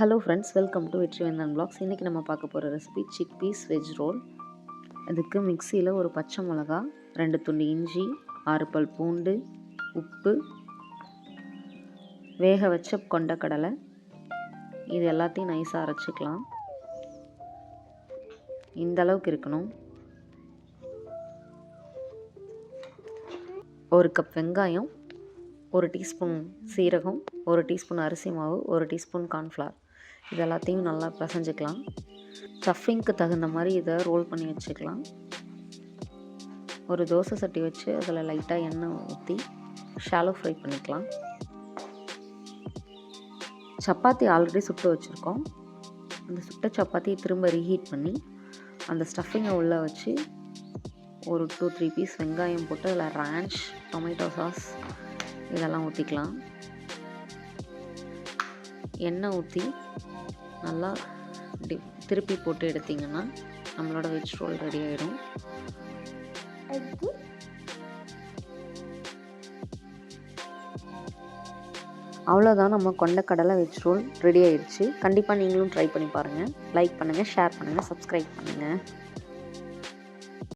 Hello friends welcome to Vetrivendhan blogs இன்றைக்கி நம்ம பார்க்க போகிற recipe chickpeas veg roll அதுக்கு மிக்சியில் ஒரு பச்சை மிளகா ரெண்டு துண்டு இஞ்சி ஆறு பல் பூண்டு உப்பு வேக வச்ச கொண்டக்கடலை இது எல்லாத்தையும் நைஸாக அரைச்சிக்கலாம். இந்த அளவுக்கு இருக்கணும். ஒரு கப் வெங்காயம் ஒரு டீஸ்பூன் சீரகம் ஒரு டீஸ்பூன் அரிசி மாவு ஒரு டீஸ்பூன் கார்ன்ஃப்ளவர் இது எல்லாத்தையும் நல்லா பிசைஞ்சிக்கலாம். ஸ்டஃபிங்க்கு தகுந்த மாதிரி இதை ரோல் பண்ணி வச்சுக்கலாம். ஒரு தோசை சட்டி வச்சு அதில் லைட்டாக எண்ணெய் ஊற்றி ஷாலோ ஃப்ரை பண்ணிக்கலாம். சப்பாத்தி ஆல்ரெடி சுட்டு வச்சுருக்கோம். அந்த சுட்ட சப்பாத்தியை திரும்ப ரீஹீட் பண்ணி அந்த ஸ்டஃபிங்கை உள்ளே வச்சு ஒரு டூ த்ரீ பீஸ் வெங்காயம் போட்டு அதில் ரேஞ்ச் டொமேட்டோ சாஸ் இதெல்லாம் ஊற்றிக்கலாம் எண்ணெய் ஊற்றி நல்லா டி திருப்பி போட்டு எடுத்திங்கன்னா நம்மளோட வெஜ் ரோல் ரெடி ஆகிடும் அவ்வளோதான் நம்ம கொண்டக்கடலை வெஜ் ரோல் ரெடி ஆயிடுச்சு. கண்டிப்பாக நீங்களும் ட்ரை பண்ணி பாருங்கள் லைக் பண்ணுங்கள் ஷேர் பண்ணுங்கள் சப்ஸ்கிரைப் பண்ணுங்கள்